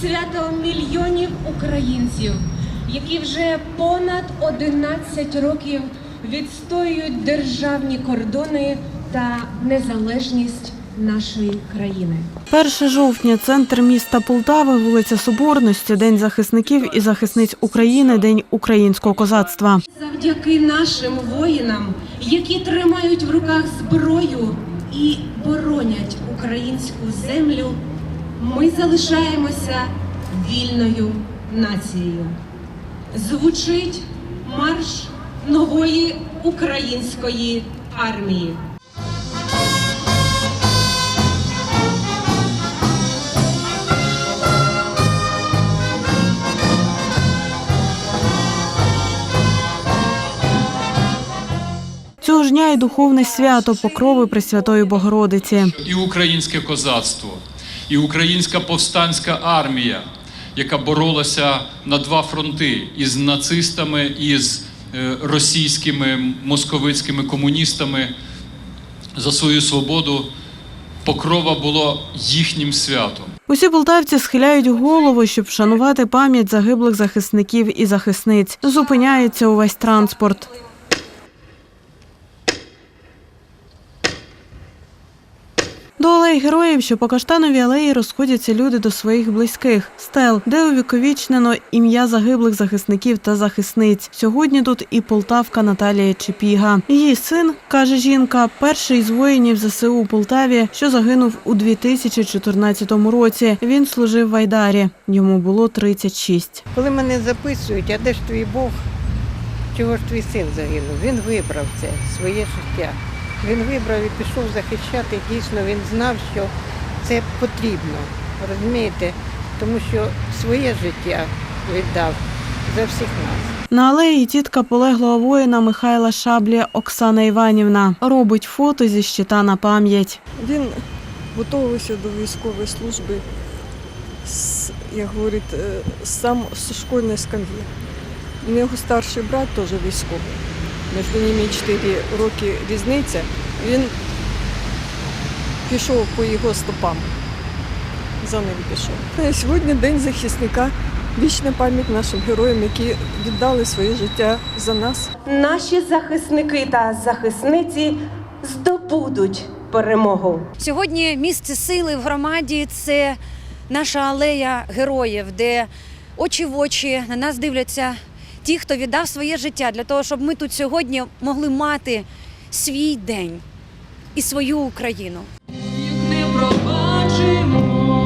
свято мільйонів українців, які вже понад 11 років відстоюють державні кордони та незалежність нашої країни. 1 жовтня, центр міста Полтави, вулиця Соборності, День захисників і захисниць України, День українського козацтва. Завдяки нашим воїнам, які тримають в руках зброю і боронять українську землю, ми залишаємося вільною нацією. Звучить марш нової української армії. Цього ж дня і духовне свято Покрови Пресвятої Богородиці. і українське козацтво, і українська повстанська армія, яка боролася на два фронти із нацистами, і з е, російськими московицькими комуністами за свою свободу. Покрова було їхнім святом. Усі полтавці схиляють голову, щоб вшанувати пам'ять загиблих захисників і захисниць. Зупиняється увесь транспорт. До алеї героїв, що по каштановій алеї розходяться люди до своїх близьких стел, де увіковічнено ім'я загиблих захисників та захисниць. Сьогодні тут і полтавка Наталія Чепіга. Її син каже жінка, перший з воїнів ЗСУ у Полтаві, що загинув у 2014 році. Він служив в Айдарі. Йому було 36. Коли мене записують, а де ж твій Бог? Чого ж твій син загинув? Він вибрав це своє життя. Він вибрав і пішов захищати. Дійсно, він знав, що це потрібно. Розумієте? Тому що своє життя віддав за всіх нас. На алеї тітка полеглого воїна Михайла Шаблі Оксана Іванівна робить фото зі щита на пам'ять. Він готувався до військової служби, з, як говорить, е, сам з школьної скам'ї. У нього старший брат теж військовий. Між ними 4 роки різниця. Він пішов по його стопам. За ним пішов. Сьогодні День захисника. Вічна пам'ять нашим героям, які віддали своє життя за нас. Наші захисники та захисниці здобудуть перемогу. Сьогодні місце сили в громаді це наша алея героїв, де очі в очі на нас дивляться ті, хто віддав своє життя для того, щоб ми тут сьогодні могли мати свій день і свою Україну. Їх не пробачимо.